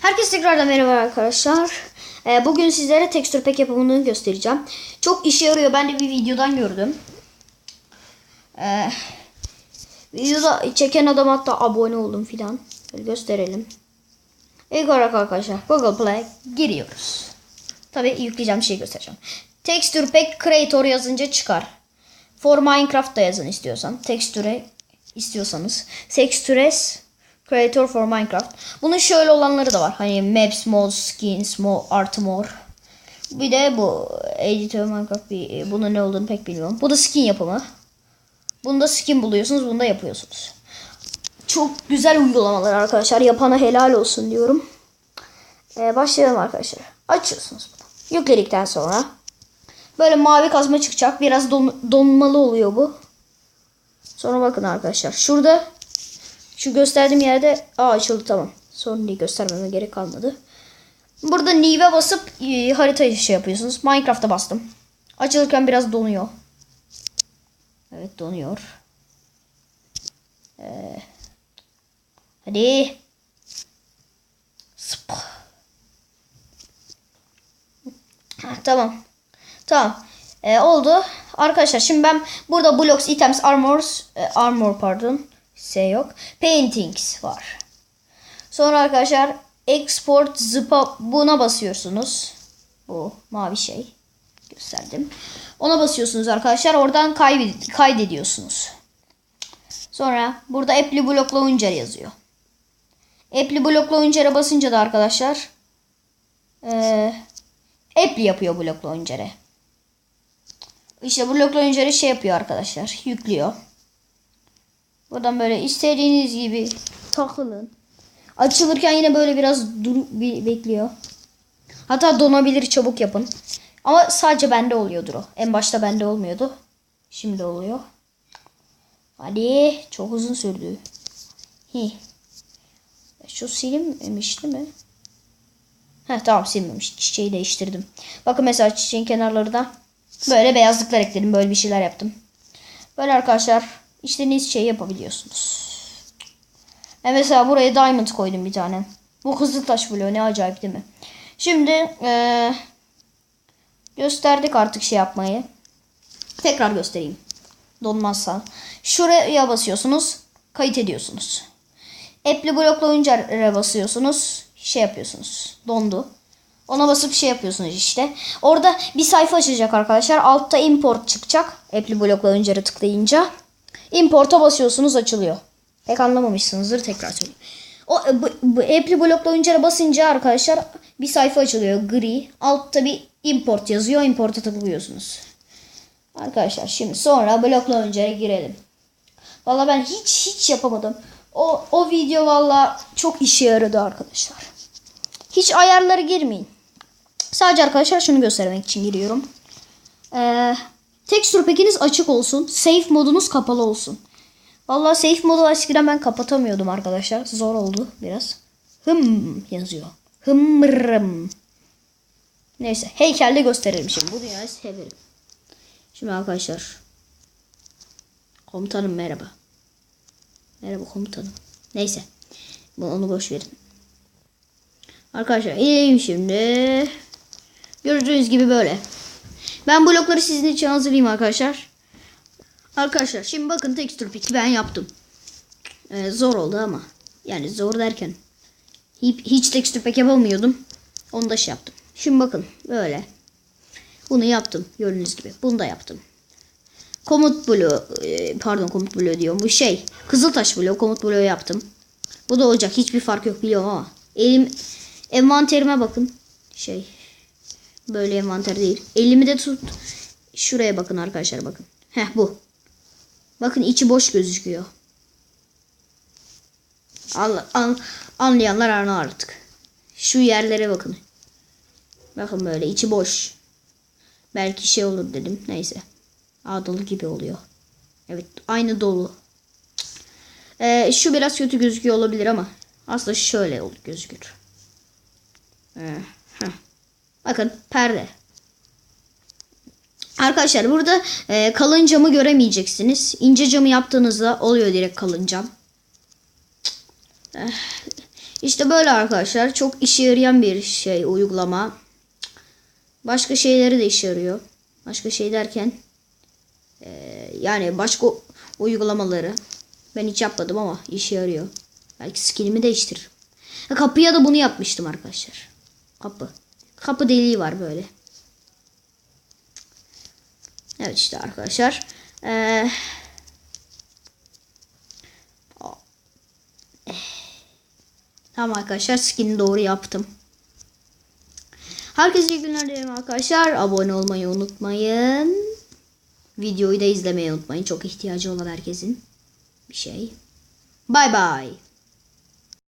Herkese tekrardan merhaba arkadaşlar. Ee, bugün sizlere tekstür pack yapımını göstereceğim. Çok işe yarıyor. Ben de bir videodan gördüm. Ee, videoda çeken adam hatta abone oldum filan. Gösterelim. İlk olarak arkadaşlar Google Play giriyoruz. Tabi yükleyeceğim şeyi göstereceğim. Texture Pack Creator yazınca çıkar. For Minecraft da yazın istiyorsan. Texture istiyorsanız. Textures Creator for Minecraft. Bunun şöyle olanları da var. Hani Maps, Mods, Skins, Mo artı More. Bir de bu Editor Minecraft. Bir, bunun ne olduğunu pek bilmiyorum. Bu da skin yapımı. Bunda skin buluyorsunuz. Bunda yapıyorsunuz. Çok güzel uygulamalar arkadaşlar. Yapana helal olsun diyorum. Ee, başlayalım arkadaşlar. Açıyorsunuz bunu. Yükledikten sonra böyle mavi kazma çıkacak. Biraz don- donmalı oluyor bu. Sonra bakın arkadaşlar. Şurada şu gösterdiğim yerde aa açıldı tamam. Sorun değil göstermeme gerek kalmadı. Burada New'e basıp e, harita şey yapıyorsunuz. Minecraft'a bastım. Açılırken biraz donuyor. Evet donuyor. Ee, hadi. Ha, tamam. Tamam. Ee, oldu. Arkadaşlar şimdi ben burada blocks, items, armors, e, armor pardon. S yok. Paintings var. Sonra arkadaşlar export zıpa buna basıyorsunuz. Bu mavi şey. Gösterdim. Ona basıyorsunuz arkadaşlar. Oradan kaydediyorsunuz. Sonra burada Apply Block Launcher yazıyor. Apply Block Launcher'e basınca da arkadaşlar ee, Apply yapıyor Block Launcher'e. İşte Block Launcher'e şey yapıyor arkadaşlar. Yüklüyor. Buradan böyle istediğiniz gibi takılın. Açılırken yine böyle biraz dur bir bekliyor. Hatta donabilir çabuk yapın. Ama sadece bende oluyordur o. En başta bende olmuyordu. Şimdi oluyor. Hadi çok uzun sürdü. Hi. Şu silinmemişti mi? Heh tamam silmemiş. Çiçeği değiştirdim. Bakın mesela çiçeğin kenarları da böyle beyazlıklar ekledim. Böyle bir şeyler yaptım. Böyle arkadaşlar istediğiniz şeyi yapabiliyorsunuz. Ben mesela buraya diamond koydum bir tane. Bu kızıltaş bloğu ne acayip değil mi? Şimdi ee, gösterdik artık şey yapmayı. Tekrar göstereyim. Donmazsa. Şuraya basıyorsunuz. Kayıt ediyorsunuz. Apply Block Launcher'e basıyorsunuz. Şey yapıyorsunuz. Dondu. Ona basıp şey yapıyorsunuz işte. Orada bir sayfa açacak arkadaşlar. Altta import çıkacak. Apply Block Launcher'e tıklayınca. Import'a basıyorsunuz açılıyor. Pek anlamamışsınızdır tekrar söyleyeyim. O bu, bu Apply Block Launcher'e basınca arkadaşlar bir sayfa açılıyor gri. Altta bir import yazıyor. Import'a tıklıyorsunuz. Arkadaşlar şimdi sonra Block Launcher'e girelim. Valla ben hiç hiç yapamadım. O, o video valla çok işe yaradı arkadaşlar. Hiç ayarları girmeyin. Sadece arkadaşlar şunu göstermek için giriyorum. Ee, texture pack'iniz açık olsun. Safe modunuz kapalı olsun. Vallahi safe modu eskiden ben kapatamıyordum arkadaşlar. Zor oldu biraz. Hım yazıyor. Hımrım. Neyse heykelde gösterelim şimdi. Bu dünyayı severim. Şimdi arkadaşlar. Komutanım merhaba. Merhaba komutanım. Neyse. Bunu onu boş verin. Arkadaşlar ilerleyeyim şimdi. Gördüğünüz gibi böyle. Ben blokları sizin için hazırlayayım arkadaşlar. Arkadaşlar şimdi bakın tekstür piki ben yaptım. Ee, zor oldu ama. Yani zor derken. Hiç, hiç tekstür pek yapamıyordum. Onu da şey yaptım. Şimdi bakın böyle. Bunu yaptım. Gördüğünüz gibi. Bunu da yaptım. Komut bloğu e, pardon komut bloğu diyorum. Bu şey Kızıltaş bloğu komut bloğu yaptım. Bu da olacak. Hiçbir fark yok biliyorum ama. Elim envanterime bakın. Şey böyle envanter değil. Elimi de tut. Şuraya bakın arkadaşlar bakın. Heh bu. Bakın içi boş gözüküyor. An, an, anlayanlar anlar artık. Şu yerlere bakın. Bakın böyle içi boş. Belki şey olur dedim. Neyse. Aa dolu gibi oluyor. Evet aynı dolu. Ee, şu biraz kötü gözüküyor olabilir ama aslında şöyle gözükür. Ee, heh. Bakın perde. Arkadaşlar burada e, kalın camı göremeyeceksiniz. İnce camı yaptığınızda oluyor direkt kalın cam. Eh, İşte böyle arkadaşlar. Çok işe yarayan bir şey uygulama. Başka şeyleri de işe yarıyor. Başka şey derken eee, yani başka uygulamaları ben hiç yapmadım ama işe yarıyor. Belki skinimi değiştiririm. Kapıya da bunu yapmıştım arkadaşlar. Kapı. Kapı deliği var böyle. Evet işte arkadaşlar. Eee Tamam arkadaşlar skin'i doğru yaptım. Herkese iyi günler dilerim arkadaşlar. Abone olmayı unutmayın. Videoyu da izlemeyi unutmayın. Çok ihtiyacı olan herkesin bir şey. Bay bay.